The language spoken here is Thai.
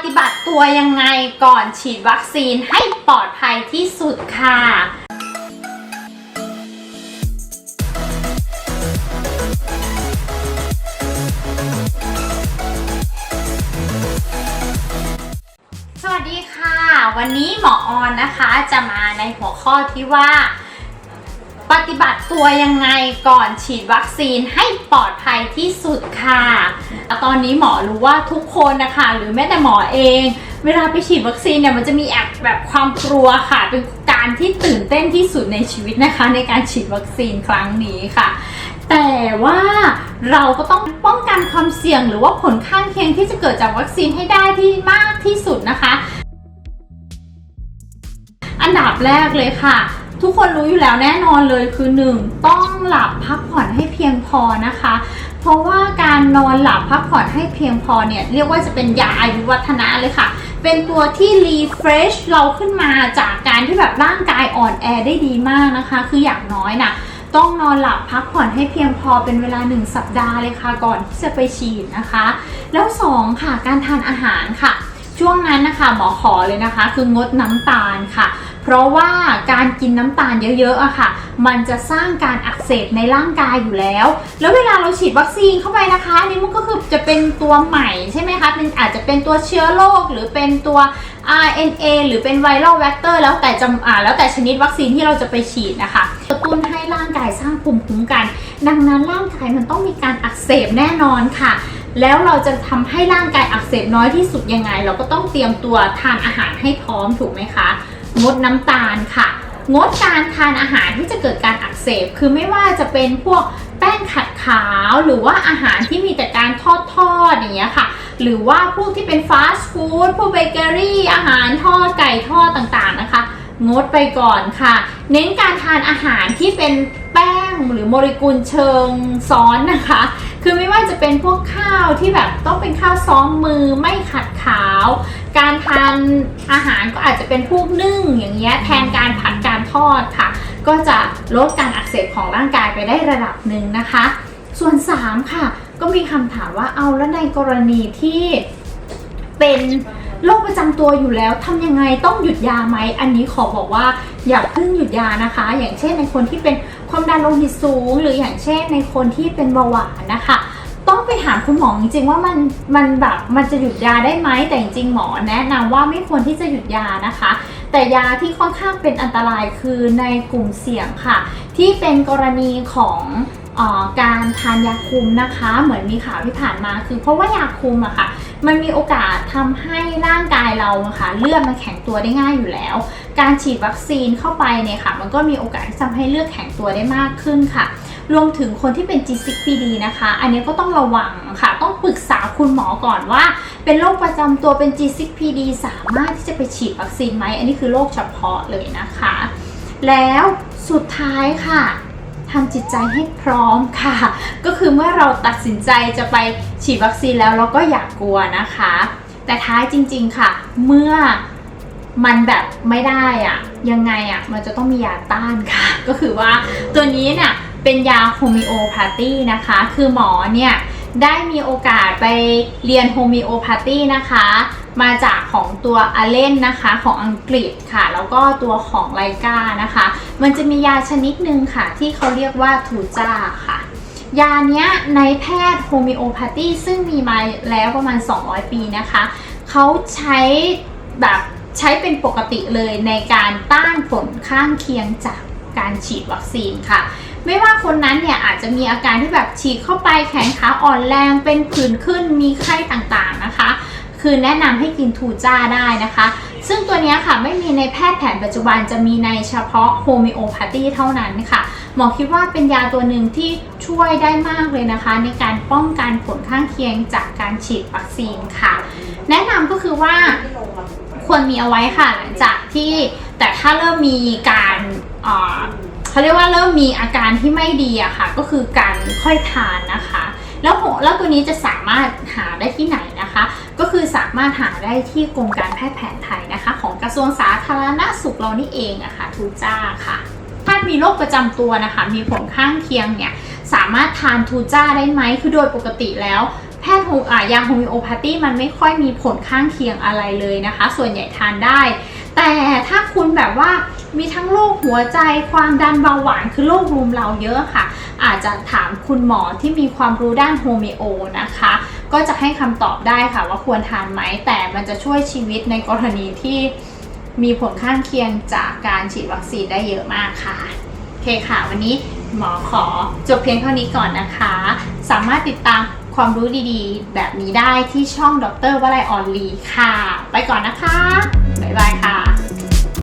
ปฏิบัติตัวยังไงก่อนฉีดวัคซีนให้ปลอดภัยที่สุดค่ะ สวัสดีค่ะ วันนี้หมอออนนะคะจะมาในหัวข้อที่ว่า ปฏิบัติตัวยังไงก่อนฉีดวัคซีนให้ปลอดภัยที่สุดค่ะ ตอนนี้หมอรู้ว่าทุกคนนะคะ หรือแม้แต่หมอเอง เวลาไปฉีดวัคซีนเนี่ยมันจะมีแอบแบบความกลัวค่ะ เป็นการที่ตื่นเต้นที่สุดในชีวิตนะคะ ในการฉีดวัคซีนครั้งนี้ค่ะ แต่ว่าเราก็ต้องป้องกันความเสี่ยงหรือว่าผลข้างเคียงที่จะเกิดจากวัคซีนให้ได้ที่มากที่สุดนะคะ อันดับแรกเลยค่ะ ทุกคนรู้อยู่แล้วแน่นอนเลยคือ 1. ต้องหลับพักผ่อนให้เพียงพอนะคะ เพราะว่าการนอนหลับพักผ่อนให้เพียงพอเนี่ยเรียกว่าจะเป็นยาอายุวัฒนะเลยค่ะ เป็นตัวที่รีเฟรชเราขึ้นมาจากการที่แบบร่างกายอ่อนแอได้ดีมากนะคะ คืออย่างน้อยนะต้องนอนหลับพักผ่อนให้เพียงพอเป็นเวลา 1 สัปดาห์เลยค่ะก่อนที่จะไปฉีดนะคะ แล้ว 2 ค่ะการทานอาหารค่ะ ช่วงนั้นนะคะหมอขอเลยนะคะ คืองดน้ำตาลค่ะ เพราะว่าการกินน้ำตาลเยอะๆอะค่ะ มันจะสร้างการอักเสบในร่างกายอยู่แล้ว แล้วเวลาเราฉีดวัคซีนเข้าไปนะคะอันนี่มันก็คือจะเป็นตัวใหม่ใช่ไหมคะเป็นอาจจะเป็นตัวเชื้อโรคหรือเป็นตัว RNA หรือเป็นไวรัลแวคเตอร์แล้วแต่จำอ่าแล้วแต่ชนิดวัคซีนที่เราจะไปฉีดนะคะกระตุ้นให้ร่างกายสร้างภูมิคุ้มกัน ดังนั้นร่างกายมันต้องมีการอักเสบแน่นอนค่ะแล้วเราจะทำให้ร่างกายอักเสบน้อยที่สุดยังไง เราก็ต้องเตรียมตัวทานอาหารให้พร้อมถูกไหมคะ งดน้ำตาลค่ะ งดการทานอาหารที่จะเกิดการอักเสบ คือไม่ว่าจะเป็นพวกแป้งขัดขาวหรือว่าอาหารที่มีแต่การทอดทอดๆอย่างเงี้ยค่ะ หรือว่าพวกที่เป็นฟาสต์ฟู้ดพวกเบเกอรี่อาหารทอดไก่ทอดต่างๆนะคะ งดไปก่อนค่ะ เน้นการทานอาหารที่เป็นแป้งหรือโมเลกุลเชิงซ้อนนะคะ คือไม่ว่าจะเป็นพวกข้าวที่แบบต้องเป็นข้าวซ้อมมือไม่ขัดขาว การทานอาหารก็อาจจะเป็นพวกนึ่งอย่างเงี้ยแทนการผัดการทอดค่ะ ก็จะลดการอักเสบของร่างกายไปได้ระดับหนึ่งนะคะ ส่วน 3 ค่ะ ก็มีคำถามว่าเอาแล้วในกรณีที่เป็น โรคประจำตัวอยู่แล้วทำยังไงต้องหยุดยาไหม อันนี้ขอบอกว่าอย่าเพิ่งหยุดยานะคะ อย่างเช่นในคนที่เป็นความดันโลหิตสูง หรืออย่างเช่นในคนที่เป็นเบาหวานนะคะต้องไปถามคุณหมอจริงๆว่ามันมันแบบมันจะหยุดยาได้ไหมแต่จริงๆหมอแนะนำว่าไม่ควรที่จะหยุดยานะคะ แต่ยาที่ค่อนข้างเป็นอันตรายคือในกลุ่มเสี่ยงค่ะ ที่เป็นกรณีของออการทานยาคุมนะคะ เหมือนมีข่าวที่ผ่านมาคือเพราะว่ายาคุมอะค่ะ มันมีโอกาสทำให้ร่างกายเราะค่ะเลือดมันแข็งตัวได้ง่ายอยู่แล้ว การฉีดวัคซีนเข้าไปเนี่ยค่ะ มันก็มีโอกาสที่ทำให้เลือดแข็งตัวได้มากขึ้นค่ะ รวมถึงคนที่เป็น G6PD นะคะ อันนี้ก็ต้องระวังค่ะ ต้องปรึกษาคุณหมอก่อนว่า เป็นโรคประจำตัวเป็น G6PD สามารถที่จะไปฉีดวัคซีนไหม อันนี้คือโรคเฉพาะเลยนะคะ แล้วสุดท้ายค่ะ ทำจิตใจให้พร้อมค่ะ ก็คือเมื่อเราตัดสินใจจะไปฉีดวัคซีนแล้วเราก็อย่ากกลัวนะคะ แต่ท้ายจริงๆค่ะ เมื่อมันแบบไม่ได้อะยังไงอะมันจะต้องมียาต้านค่ะ ก็คือว่าตัวนี้เนี่ยเป็นยาโฮมิโอพาธีนะคะ คือหมอเนี่ยได้มีโอกาสไปเรียนโฮมิโอพาธีนะคะ มาจากของตัวอเลนนะคะของอังกฤษค่ะ แล้วก็ตัวของไลกานะคะ มันจะมียาชนิดหนึ่งค่ะ ที่เขาเรียกว่าทูจ้าค่ะยาเนี้ยในแพทย์โฮมิโอพาธีซึ่งมีมาแล้วประมาณ 200 ปีนะคะ เขาใช้แบบใช้เป็นปกติเลยในการต้านผลข้างเคียงจากการฉีดวัคซีนค่ะ ไม่ว่าคนนั้นเนี่ยอาจจะมีอาการที่แบบฉีดเข้าไปแขนขาอ่อนแรงเป็นผื่นขึ้นมีไข้ต่างๆนะคะ คือแนะนำให้กินทูจ้าได้นะคะ ซึ่งตัวนี้ค่ะไม่มีในแพทย์แผนปัจจุบันจะมีในเฉพาะโฮมิโอพาธีเท่านั้นค่ะหมอคิดว่าเป็นยาตัวหนึ่งที่ช่วยได้มากเลยนะคะ ในการป้องกันผลข้างเคียงจากการฉีดวัคซีนค่ะ แนะนำก็คือว่าควรมีเอาไว้ค่ะหลังจากที่แต่ถ้าเริ่มมีการเขาเรียกว่าเริ่มมีอาการที่ไม่ดีอะค่ะ ก็คือการค่อยทานนะคะ แล้วแล้วตัวนี้จะสามารถหาได้ที่ไหนนะคะ ก็คือสามารถหาได้ที่กรมการแพทย์แผนไทยนะคะ ของกระทรวงสาธารณสุขเรานี่เองอะค่ะทูจ้าค่ะถ้ามีโรคประจำตัวนะคะ มีผลข้างเคียงเนี่ยสามารถทานทูจ้าได้ไหมคือโดยปกติแล้วแพทย์ฮมอ่ายาโฮมิโอพาธีมันไม่ค่อยมีผลข้างเคียงอะไรเลยนะคะ ส่วนใหญ่ทานได้ แต่ถ้าคุณแบบว่ามีทั้งโรคหัวใจความดันเบาหวานคือโรครุมเราเยอะค่ะ อาจจะถามคุณหมอที่มีความรู้ด้านโฮมิโอนะคะ ก็จะให้คำตอบได้ค่ะว่าควรทานไหม แต่มันจะช่วยชีวิตในกรณีที่มีผลข้างเคียงจากการฉีดวัคซีนได้เยอะมากค่ะ โอเคค่ะ วันนี้หมอขอจบเพียงเท่านี้ก่อนนะคะ สามารถติดตามความรู้ดีๆ แบบนี้ได้ที่ช่องดรวลัยออนลีค่ะ ไปก่อนนะคะ บ๊ายบายค่ะ